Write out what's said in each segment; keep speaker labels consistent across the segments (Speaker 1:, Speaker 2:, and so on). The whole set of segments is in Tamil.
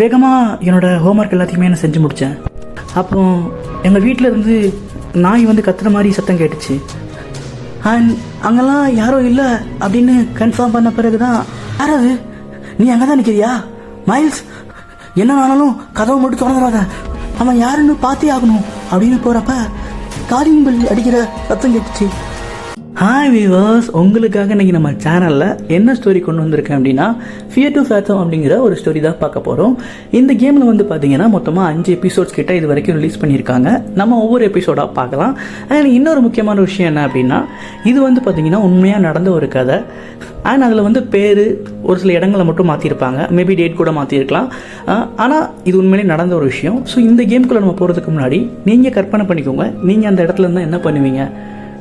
Speaker 1: வேகமாக என்னோட ஹோம்ஒர்க் எல்லாத்தையுமே நான் செஞ்சு முடித்தேன் அப்போ எங்கள் வீட்டில் இருந்து நாய் வந்து கத்துற மாதிரி சத்தம் கேட்டுச்சு. அண்ட் அங்கெல்லாம் யாரும் இல்லை அப்படின்னு கன்ஃபார்ம் பண்ண பிறகு தான் யாராவது? நீ அங்கே தான் நிற்கிறியா மைல்ஸ் என்ன ஆனாலும் கதவை மட்டும் திறந்துடாத. அவன் யாருன்னு பார்த்தே ஆகணும். அப்படின்னு போகிறப்ப காலிங் பில் அடிக்கிற சத்தம் கேட்டுச்சு. ஹாய் விவர்ஸ் உங்களுக்காக இன்னைக்கு நம்ம சேனலில் என்ன ஸ்டோரி கொண்டு வந்திருக்கேன் அப்படின்னா ஃபியர் டு ஃபேத்தம் அப்படிங்கிற ஒரு ஸ்டோரி தான் பார்க்க போகிறோம் இந்த கேமில் வந்து பார்த்தீங்கன்னா மொத்தமாக அஞ்சு எபிசோட்ஸ் கிட்ட இது வரைக்கும் ரிலீஸ் பண்ணியிருக்காங்க. நம்ம ஒவ்வொரு எபிசோடாக பார்க்கலாம். அண்ட் இன்னொரு முக்கியமான விஷயம் என்ன அப்படின்னா இது வந்து பார்த்தீங்கன்னா உண்மையாக நடந்த ஒரு கதை. அண்ட் அதில் வந்து பேர் ஒரு சில இடங்களை மட்டும் மாற்றிருப்பாங்க மேபி டேட் கூட மாற்றிருக்கலாம் ஆனால் இது உண்மையிலே நடந்த ஒரு விஷயம். ஸோ இந்த கேமுக்குள்ளே நம்ம போகிறதுக்கு முன்னாடி நீங்கள் கற்பனை பண்ணிக்கோங்க. நீங்கள் அந்த இடத்துல இருந்தால் என்ன பண்ணுவீங்க?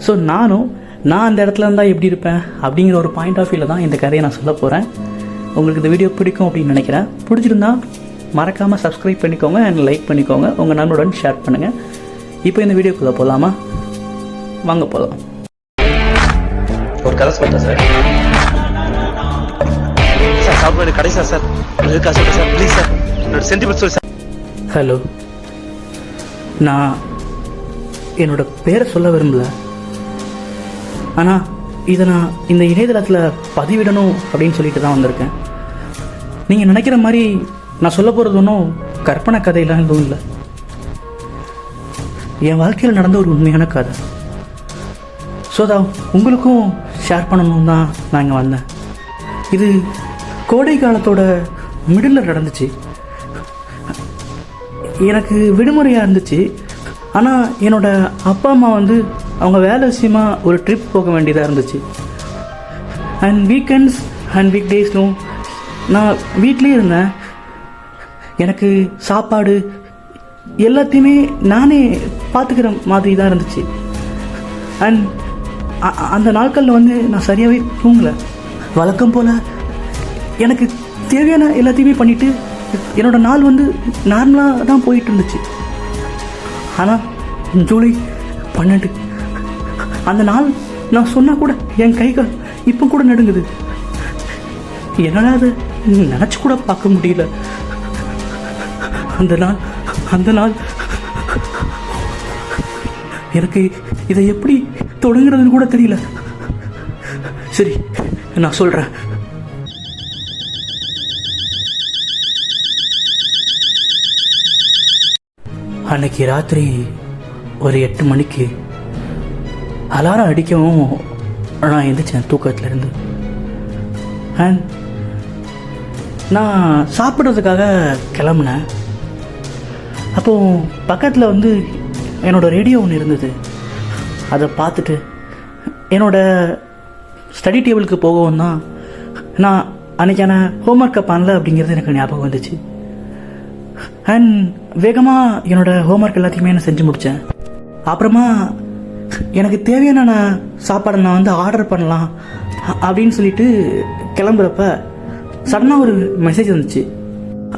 Speaker 1: ஸோ நானும் நான் அந்த இடத்துல இருந்தால் எப்படி இருப்பேன்? அப்படிங்கிற ஒரு பாயிண்ட் ஆஃப் வியூவில் தான் இந்த கதையை நான் சொல்ல போகிறேன் உங்களுக்கு இந்த வீடியோ பிடிக்கும் அப்படின்னு நினைக்கிறேன். பிடிச்சிருந்தா மறக்காமல் சப்ஸ்கிரைப் பண்ணிக்கோங்க அண்ட் லைக் பண்ணிக்கோங்க. உங்கள் நண்பருடன் ஷேர் பண்ணுங்கள் இப்போ இந்த வீடியோக்குள்ளே போகலாமா வாங்க போகலாம்
Speaker 2: ஒரு கதை சொல்லிட்டேன் சார் சார் சாப்பிட கடைசா சார். இருக்கா சொல்லுங்க சார். ப்ளீஸ் சார் என்னோட சென்டிமெண்ட் சொல்லி சார்
Speaker 1: ஹலோ நான் என்னோட பேரை சொல்ல விரும்பல. ஆனால் இதை நான் இந்த இணையதளத்தில் பதிவிடணும் அப்படின்னு சொல்லிட்டு தான் வந்திருக்கேன். நீங்கள் நினைக்கிற மாதிரி நான் சொல்ல போகிறது ஒன்றும் கற்பனை கதையெல்லாம் எதுவும் இல்லை. என் வாழ்க்கையில் நடந்த ஒரு உண்மையான கதை. ஸோ தான் உங்களுக்கும் ஷேர் பண்ணணும் தான் நான் இங்கே வந்தேன். இது கோடை காலத்தோட மிடில் நடந்துச்சு. எனக்கு விடுமுறையாக இருந்துச்சு. ஆனால் என்னோட அப்பா அம்மா வந்து அவங்க வேலை விஷயமா ஒரு ட்ரிப் போக வேண்டியதாக இருந்துச்சு. அண்ட் வீக்கெண்ட்ஸ் அண்ட் வீக் டேஸ்லும் நான் வீட்லேயே இருந்தேன். எனக்கு சாப்பாடு எல்லாத்தையுமே நானே பார்த்துக்கிற மாதிரி தான் இருந்துச்சு அண்ட் அந்த நாட்களில் வந்து நான் சரியாகவே தூங்கலை. வழக்கம் போல் எனக்கு தேவையான எல்லாத்தையுமே பண்ணிவிட்டு என்னோட நாள் வந்து நார்மலாக தான் போயிட்டு இருந்துச்சு. ஆனால் ஜூலை பன்னெண்டு அந்த நாள் நான் சொன்னால் கூட என் கைகள் இப்போ கூட நடுங்குது. என்னால் அது நினச்சி கூட பார்க்க முடியல. அந்த நாள் அந்த நாள். எனக்கு இதை எப்படி தொடங்குறதுன்னு கூட தெரியல. சரி நான் சொல்கிறேன் அன்னைக்கு ராத்திரி ஒரு எட்டு மணிக்கு அலாரம் அடிக்கவும் நான் எழுந்திரிச்சேன் தூக்கத்துலேருந்து. அண்ட் நான் சாப்பிட்றதுக்காக கிளம்புனேன். அப்போது பக்கத்தில் வந்து என்னோடய ரேடியோ ஒன்று இருந்தது. அதை பார்த்துட்டு என்னோட ஸ்டடி டேபிளுக்கு போகவும் தான் நான் அன்னைக்கான ஹோம்ஒர்க்கை பண்ணல அப்படிங்கிறது எனக்கு ஞாபகம் வந்துச்சு. அண்ட் வேகமாக என்னோடய ஹோம்ஒர்க் எல்லாத்தையுமே நான் செஞ்சு முடித்தேன் அப்புறமா எனக்கு தேவையான நான் சாப்பாடை நான் வந்து ஆர்டர் பண்ணலாம் அப்படின்னு சொல்லிட்டு கிளம்புறப்ப சடனாக ஒரு மெசேஜ் வந்துச்சு.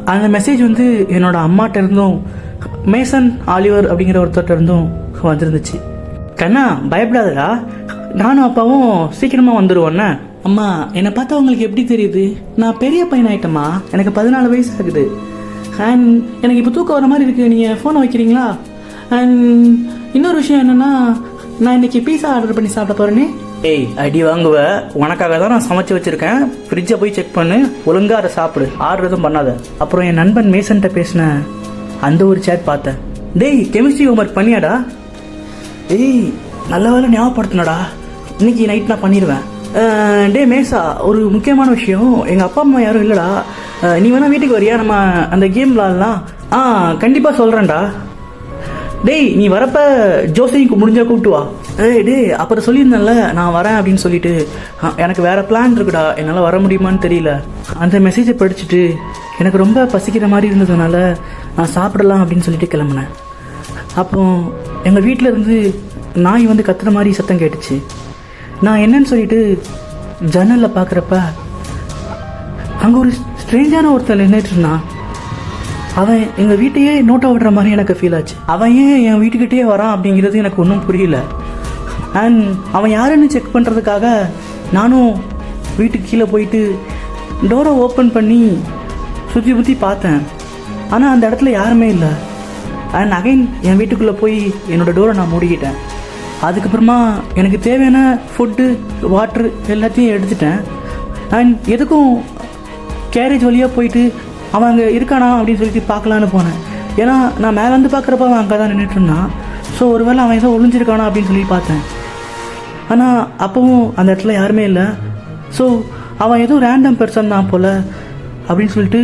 Speaker 1: அந்த மெசேஜ் வந்து என்னோட அம்மாட்ட இருந்தும் மேசன் ஆலிவர் அப்படிங்கிற ஒருத்தர்கிட்ட இருந்தும் வந்துருந்துச்சு. கண்ணா பயப்படாதடா. நானும் அப்பாவும் சீக்கிரமாக வந்துடுவோண்ணே அம்மா என்னை பார்த்தா உங்களுக்கு எப்படி தெரியுது? நான் பெரிய பையன் ஆயிட்டம்மா. எனக்கு பதினாலு வயசு ஆகுது. அண்ட் எனக்கு இப்போ தூக்கம் வர மாதிரி இருக்கு. நீங்கள் ஃபோனை வைக்கிறீங்களா? அண்ட் இன்னொரு விஷயம் என்னென்னா நான் இன்னைக்கு பீஸா ஆர்டர் பண்ணி சாப்பிட போறேனே. ஏய் அடி வாங்குவ. உனக்காக தான் நான் சமைச்சு வச்சிருக்கேன். ஃப்ரிட்ஜை போய் செக் பண்ணு. ஒழுங்கா அதை சாப்பிடு. ஆர்டர் எதுவும் பண்ணாத. அப்புறம் என் நண்பன் மேசன்ட்ட பேசின. அந்த ஒரு சேட் பார்த்தேன். டேய் கெமிஸ்ட்ரி ஹோம்ஒர்க் பண்ணியாடா? ஏய் நல்ல வேலை ஞாபகப்படுத்தினடா. இன்னைக்கு நைட் நான் பண்ணிடுவேன். டே டேய் மேசா ஒரு முக்கியமான விஷயம். எங்கள் அப்பா அம்மா யாரும் இல்லைடா. நீ வேணா வீட்டுக்கு வரியா? நம்ம அந்த கேம் விளாடலாம் ஆ கண்டிப்பாக சொல்கிறேன்டா டேய் நீ வரப்ப ஜோசிக்கு முடிஞ்சா கூப்பிட்டு வா. ஏய் டே அப்புறம் சொல்லியிருந்தேன்ல நான் வரேன் அப்படின்னு சொல்லிட்டு. எனக்கு வேற பிளான் இருக்குடா. என்னால் வர முடியுமான்னு தெரியல. அந்த மெசேஜை படிச்சுட்டு எனக்கு ரொம்ப பசிக்கிற மாதிரி இருந்ததுனால நான் சாப்பிடலாம் அப்படின்னு சொல்லிட்டு கிளம்புனேன். அப்போ எங்கள் வீட்டில் இருந்து நாய் வந்து கத்துற மாதிரி சத்தம் கேட்டுச்சு. நான் என்னன்னு சொல்லிட்டு ஜன்னலில் பார்க்குறப்ப அங்கே ஒரு ஸ்ட்ரேஞ்சான ஒருத்தன் நின்றுட்டு இருந்தான். அவன் எங்கள் வீட்டையே நோட்டை விடுற மாதிரி எனக்கு ஃபீல் ஆச்சு. அவன் ஏன் என் வீட்டுக்கிட்டே வரான் அப்படிங்கிறது எனக்கு ஒன்றும் புரியல. அண்ட் அவன் யாருன்னு செக் பண்ணுறதுக்காக நானும் வீட்டுக்கு கீழே போயிட்டு டோரை ஓப்பன் பண்ணி சுற்றி சுற்றி பார்த்தேன். ஆனால் அந்த இடத்துல யாருமே இல்லை. அண்ட் அகைன் என் வீட்டுக்குள்ளே போய் என்னோட டோரை நான் மூடிக்கிட்டேன். அதுக்கப்புறமா எனக்கு தேவையான ஃபுட்டு வாட்ரு எல்லாத்தையும் எடுத்துட்டேன். அண்ட் எதுக்கும் கேரேஜ் வழியாக போயிட்டு அவன் அங்கே இருக்கானா அப்படின்னு சொல்லிட்டு பார்க்கலான்னு போனேன். ஏன்னா நான் மேலேருந்து பார்க்குறப்ப அவன் அங்கே தான் நின்றுட்டு இருந்தான். ஸோ ஒருவேளை அவன் ஏதோ ஒளிஞ்சிருக்கானா அப்படின்னு சொல்லி பார்த்தேன். ஆனால் அப்போவும் அந்த இடத்துல யாருமே இல்லை. ஸோ அவன் ஏதோ ரேண்டம் பெர்சன் தான் போல் அப்படின்னு சொல்லிட்டு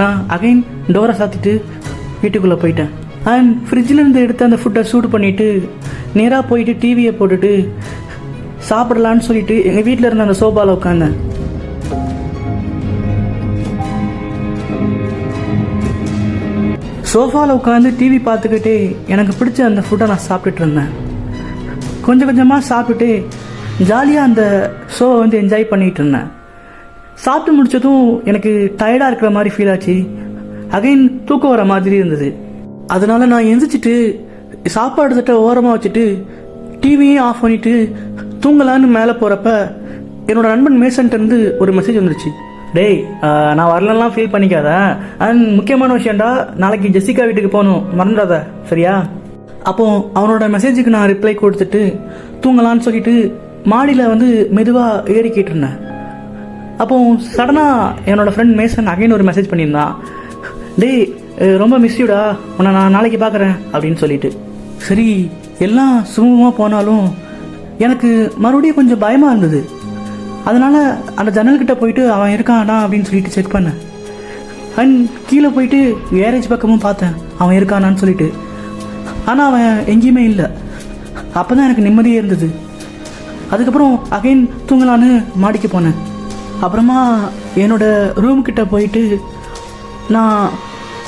Speaker 1: நான் அகைன் டோரை சாத்திட்டு வீட்டுக்குள்ளே போயிட்டேன். அண்ட் ஃப்ரிட்ஜிலேருந்து எடுத்து அந்த ஃபுட்டை சூடு பண்ணிவிட்டு நேராக போயிட்டு டிவியை போட்டுட்டு சாப்பிடலான்னு சொல்லிட்டு எங்கள் வீட்டில் இருந்த அந்த சோபாவில் உட்காந்தேன் சோஃபாவில் உட்காந்து டிவி பார்த்துக்கிட்டே எனக்கு பிடிச்ச அந்த ஃபுட்டை நான் சாப்பிட்டுட்டு இருந்தேன். கொஞ்சம் கொஞ்சமாக சாப்பிட்டுட்டு ஜாலியாக அந்த ஷோவை வந்து என்ஜாய் பண்ணிகிட்டு இருந்தேன். சாப்பிட்டு முடிச்சதும் எனக்கு டயர்டாக இருக்கிற மாதிரி ஃபீல் ஆச்சு. அகைன் தூக்கம் வர மாதிரி இருந்தது. அதனால் நான் எந்திரிச்சிட்டு சாப்பாடு தட்டை ஓரமாக வச்சுட்டு டிவியும் ஆஃப் பண்ணிவிட்டு தூங்கலான்னு மேலே போகிறப்ப என்னோட நண்பன் மேசன்ட்டேருந்து ஒரு மெசேஜ் வந்துருச்சு. டேய் நான் வரலலாம் ஃபீல் பண்ணிக்காத. அண்ட் முக்கியமான விஷயம்டா நாளைக்கு ஜெசிகா வீட்டுக்கு போகணும். மறந்துடாத சரியா? அப்போ அவனோட மெசேஜுக்கு நான் ரிப்ளை கொடுத்துட்டு தூங்கலான்னு சொல்லிட்டு மாடியில் வந்து மெதுவாக ஏறிக்கிட்டு இருந்தேன். அப்போ சடனாக என்னோட ஃப்ரெண்ட் மேசன் அகைன் ஒரு மெசேஜ் பண்ணியிருந்தான். டேய் ரொம்ப மிஸ்யூடா உன்னை நான் நாளைக்கு பார்க்குறேன் அப்படின்னு சொல்லிட்டு. சரி எல்லாம் சுமூகமாக போனாலும் எனக்கு மறுபடியும் கொஞ்சம் பயமாக இருந்தது. அதனால் அந்த ஜன்னல்கிட்ட போயிட்டு அவன் இருக்கானா அப்படின்னு சொல்லிட்டு செக் பண்ணேன் அண்ட் கீழே போயிட்டு கேரேஜ் பக்கமும் பார்த்தேன். அவன் இருக்கானான்னு சொல்லிட்டு. ஆனால் அவன் எங்கேயுமே இல்லை. அப்போ தான் எனக்கு நிம்மதியே இருந்தது. அதுக்கப்புறம் அகைன் தூங்கலான்னு மாடிக்கு போனேன். அப்புறமா என்னோட ரூம் கிட்ட போயிட்டு நான்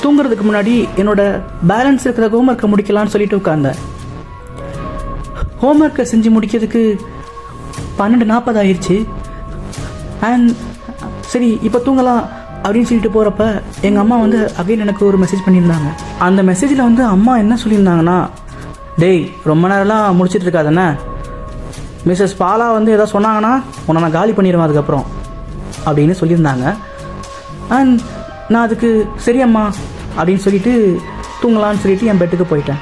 Speaker 1: தூங்குறதுக்கு முன்னாடி என்னோட பேலன்ஸ் இருக்கிற ஹோம்ஒர்க்கை முடிக்கலாம்னு சொல்லிட்டு உட்காந்தேன் ஹோம்ஒர்க்கை செஞ்சு முடிக்கிறதுக்கு பன்னெண்டு நாற்பது ஆயிடுச்சு அண்ட் சரி இப்போ தூங்கலாம் அப்படின்னு சொல்லிட்டு போகிறப்ப எங்கள் அம்மா வந்து அகைன் எனக்கு ஒரு மெசேஜ் பண்ணியிருந்தாங்க. அந்த மெசேஜில் வந்து அம்மா என்ன சொல்லியிருந்தாங்கன்னா டேய் ரொம்ப நேரம்லாம் முடிச்சிட்டு இருக்காதானே மிஸ்ஸஸ் பாலா வந்து எதாவது சொன்னாங்கன்னா உன்னை நான் காலி பண்ணிடுவேன் அதுக்கப்புறம். அப்படின்னு சொல்லியிருந்தாங்க. அண்ட் நான் அதுக்கு சரி அம்மா அப்படின்னு சொல்லிட்டு தூங்கலான்னு சொல்லிட்டு என் பெட்டுக்கு போயிட்டேன்.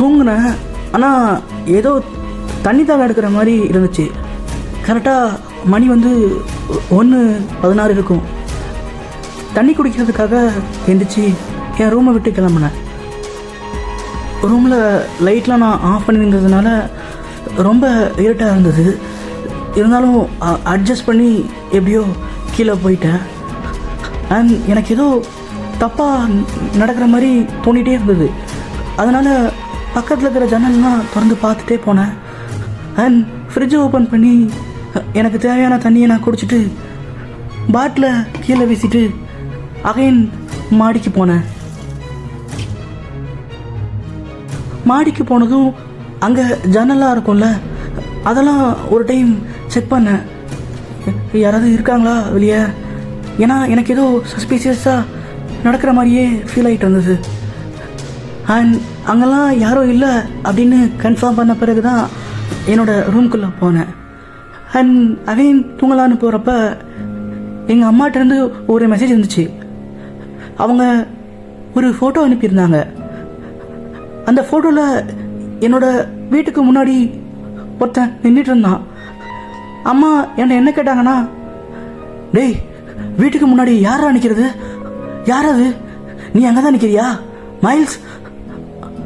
Speaker 1: தூங்கினேன். ஆனால் ஏதோ தண்ணி தாகம் எடுக்கிற மாதிரி இருந்துச்சு. கரெக்டாக மணி வந்து ஒன்று பதினாறு இருக்கும். தண்ணி குடிக்கிறதுக்காக எந்திரிச்சு என் ரூமை விட்டு கிளம்புனேன். ரூமில் லைட்லாம் நான் ஆஃப் பண்ணியிருந்ததுனால ரொம்ப இருட்டாக இருந்தது. இருந்தாலும் அட்ஜஸ்ட் பண்ணி எப்படியோ கீழே போயிட்டேன். அண்ட் எனக்கு ஏதோ தப்பாக நடக்கிற மாதிரி தோண்டிகிட்டே இருந்தது. அதனால் பக்கத்தில் இருக்கிற ஜன்னல்லாம் திறந்து பார்த்துட்டே போனேன். அண்ட் ஃப்ரிட்ஜை ஓப்பன் பண்ணி எனக்கு தேவையான தண்ணியை நான் குடிச்சிட்டு பாட்டில் கீழே வீசிட்டு அகைன் மாடிக்கு போனேன். மாடிக்கு போனதும் அங்கே ஜன்னலாக இருக்கும்ல அதெல்லாம் ஒரு டைம் செக் பண்ணேன். யாராவது இருக்காங்களா வெளியே? ஏன்னா எனக்கு ஏதோ சஸ்பீசியஸாக நடக்கிற மாதிரியே ஃபீல் ஆகிட்டு இருந்தது. அண்ட் அங்கெல்லாம் யாரும் இல்லை அப்படின்னு கன்ஃபார்ம் பண்ண பிறகு தான் என்னோட ரூம்குள்ளே போனேன். அண்ட் அகைன் தூங்கலான்னு போகிறப்ப எங்கள் அம்மாட்டேருந்து ஒரு மெசேஜ் இருந்துச்சு அவங்க ஒரு ஃபோட்டோ அனுப்பியிருந்தாங்க. அந்த ஃபோட்டோவில் என்னோட வீட்டுக்கு முன்னாடி ஒருத்தன் நின்றுட்டு இருந்தான். அம்மா என்னை என்ன கேட்டாங்கன்னா டேய் வீட்டுக்கு முன்னாடி யாரா நிற்கிறது யார் அது? நீ அங்கே தான் நிற்கிறியா மைல்ஸ்?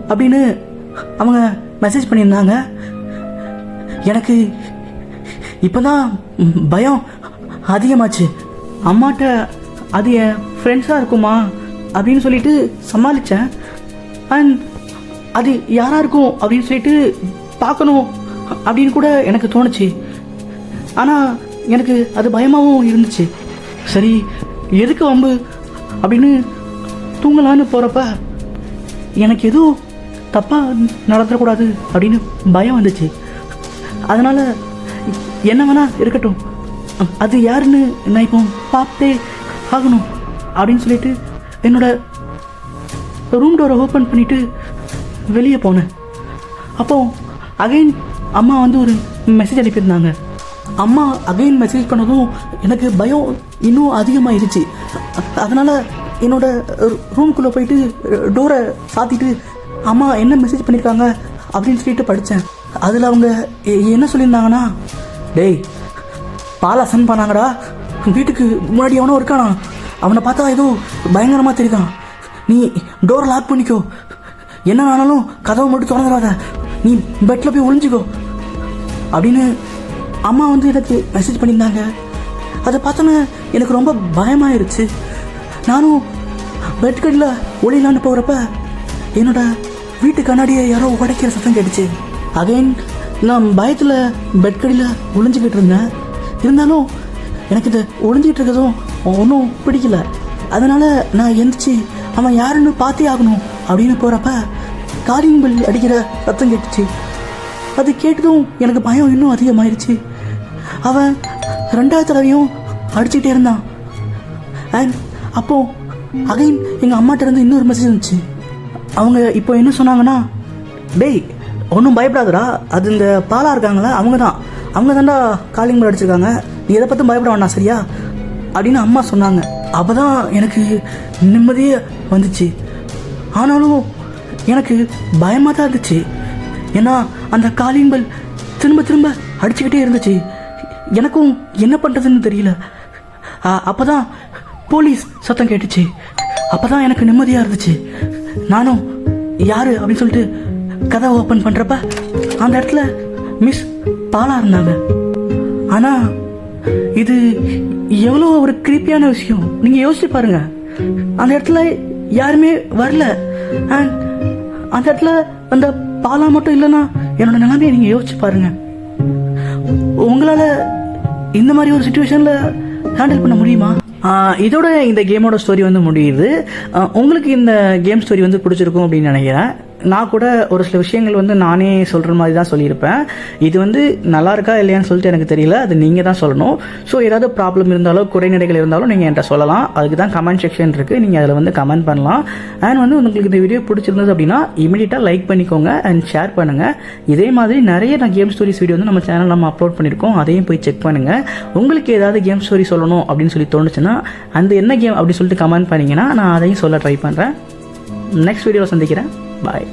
Speaker 1: அப்படின்னு அவங்க மெசேஜ் பண்ணியிருந்தாங்க. எனக்கு இப்போதான் பயம் அதிகமாச்சு. அம்மாட்ட அது என் ஃப்ரெண்ட்ஸாக இருக்குமா அப்படின்னு சொல்லிட்டு சமாளித்தேன் அண்ட் அது யாராக இருக்கும் அப்படின்னு சொல்லிட்டு பார்க்கணும் அப்படின்னு கூட எனக்கு தோணுச்சு. ஆனால் எனக்கு அது பயமாகவும் இருந்துச்சு. சரி எதுக்கு வம்பு அப்படின்னு தூங்கலான்னு போகிறப்ப எனக்கு எதுவும் தப்பாக நடந்துடக்கூடாது அப்படின்னு பயம் வந்துச்சு. அதனால் என்ன வேணா இருக்கட்டும். அது யாருன்னு நான் இப்போ பார்த்தே ஆகணும் அப்படின்னு சொல்லிட்டு என்னோட ரூம் டோரை ஓப்பன் பண்ணிவிட்டு வெளியே போனேன். அப்போ அகைன் அம்மா வந்து ஒரு மெசேஜ் அனுப்பியிருந்தாங்க. அம்மா அகைன் மெசேஜ் பண்ணதும் எனக்கு பயம் இன்னும் அதிகமாகிடுச்சு அதனால் என்னோட ரூம்குள்ளே போயிட்டு டோரை சாத்திட்டு அம்மா என்ன மெசேஜ் பண்ணியிருக்காங்க அப்படின்னு சொல்லிட்டு படித்தேன் அதில் அவங்க என்ன சொல்லியிருந்தாங்கன்னா டேய் பாலா சென்ட் பண்ணாங்கடா. வீட்டுக்கு முன்னாடி எவனோ இருக்கானா. அவனை பார்த்தா ஏதோ பயங்கரமாக தெரியுதான். நீ டோரை லாக் பண்ணிக்கோ. என்ன ஆனாலும் கதவை மட்டும் திறந்துடாத. நீ பெட்டில் போய் ஒளிஞ்சிக்கோ. அப்படின்னு அம்மா வந்து எனக்கு மெசேஜ் பண்ணியிருந்தாங்க. அதை பார்த்தோன்னே எனக்கு ரொம்ப பயமாயிருச்சு. நானும் பெட் கடியில் ஒளியலான்னு போகிறப்ப என்னோட வீட்டு கண்ணாடியை யாரோ உடைக்கிற சத்தம் கேட்டுச்சு. அகைன் நான் பயத்தில் பெட் கடியில் ஒளிஞ்சிக்கிட்டு இருந்தேன். இருந்தாலும் எனக்கு இது ஒளிஞ்சிக்கிட்டு இருக்கிறதும் ஒன்றும் பிடிக்கல. அதனால் நான் எந்திரிச்சு அவன் யாருன்னு பார்த்தே ஆகணும் அப்படின்னு போகிறப்ப காலிங் பள்ளி அடிக்கிற சத்தம் கேட்டுச்சு. அது கேட்டதும் எனக்கு பயம் இன்னும் அதிகமாயிருச்சு. அவன் ரெண்டாவது தடவையும் அடிச்சுக்கிட்டே இருந்தான். அண்ட் அப்போ அகைன் எங்கள் அம்மாட்ட இருந்து இன்னொரு மெசேஜ் இருந்துச்சு அவங்க இப்போ என்ன சொன்னாங்கன்னா டேய் ஒன்றும் பயப்படாதடா. அது இந்த பாலா இருக்காங்களா? அவங்க தான் அவங்க தான்டா காலிங் பெல் அடிச்சிருக்காங்க. நீ எதை பற்றும் பயப்பட வேண்டாம் சரியா? அப்படின்னு அம்மா சொன்னாங்க. அப்போ தான் எனக்கு நிம்மதியே வந்துச்சு. ஆனாலும் எனக்கு பயமாக தான் இருந்துச்சு. ஏன்னா அந்த காலிங் பெல் திரும்ப திரும்ப அடிச்சுக்கிட்டே இருந்துச்சு. எனக்கும் என்ன பண்ணுறதுன்னு தெரியல. அப்போ தான் போலீஸ் சத்தம் கேட்டுச்சு. அப்போ தான் எனக்கு நிம்மதியாக இருந்துச்சு. நானும் யார்? அப்படின்னு சொல்லிட்டு கதை ஓப்பன் பண்ணுறப்ப அந்த இடத்துல மிஸ் பாலா இருந்தாங்க. ஆனால் இது எவ்வளோ ஒரு கிரீப்பியான விஷயம். நீங்கள் யோசிச்சு பாருங்க. அந்த இடத்துல யாருமே வரல. அண்ட் அந்த இடத்துல அந்த பாலா மட்டும் இல்லைன்னா என்னோட நிலைமையை நீங்கள் யோசிச்சு பாருங்க. உங்களால் இந்த மாதிரி ஒரு சுச்சுவேஷனில் ஹேண்டில் பண்ண முடியுமா? இதோட இந்த கேமோட ஸ்டோரி வந்து முடியுது. உங்களுக்கு இந்த கேம் ஸ்டோரி வந்து பிடிச்சிருக்கும் அப்படின்னு நினைக்கிறேன். நான் கூட ஒரு சில விஷயங்கள் வந்து நானே சொல்கிற மாதிரி தான் சொல்லியிருப்பேன். இது வந்து நல்லா இருக்கா இல்லையான்னு சொல்லிட்டு எனக்கு தெரியல. அது நீங்கள் தான் சொல்லணும். ஸோ ஏதாவது ப்ராப்ளம் இருந்தாலோ குறைநிலைகள் இருந்தாலும் நீங்கள் என்கிட்ட சொல்லலாம். அதுக்கு தான் கமெண்ட் செக்ஷன் இருக்குது நீங்கள் அதில் வந்து கமெண்ட் பண்ணலாம். அண்ட் வந்து உங்களுக்கு இந்த வீடியோ பிடிச்சிருந்தது அப்படின்னா இமீடியட்டாக லைக் பண்ணிக்கோங்க அண்ட் ஷேர் பண்ணுங்கள் இதே மாதிரி நிறைய நான் கேம் ஸ்டோரிஸ் வீடியோ வந்து நம்ம சேனல் நம்ம அப்லோட் பண்ணியிருக்கோம். அதையும் போய் செக் பண்ணுங்கள் உங்களுக்கு ஏதாவது கேம் ஸ்டோரி சொல்லணும் அப்படின்னு சொல்லி தோணுச்சுன்னா அந்த என்ன கேம் அப்படின்னு சொல்லிட்டு கமெண்ட் பண்ணீங்கன்னா நான் அதையும் சொல்ல ட்ரை பண்ணுறேன் நெக்ஸ்ட் வீடியோவில் சந்திக்கிறேன். பாய்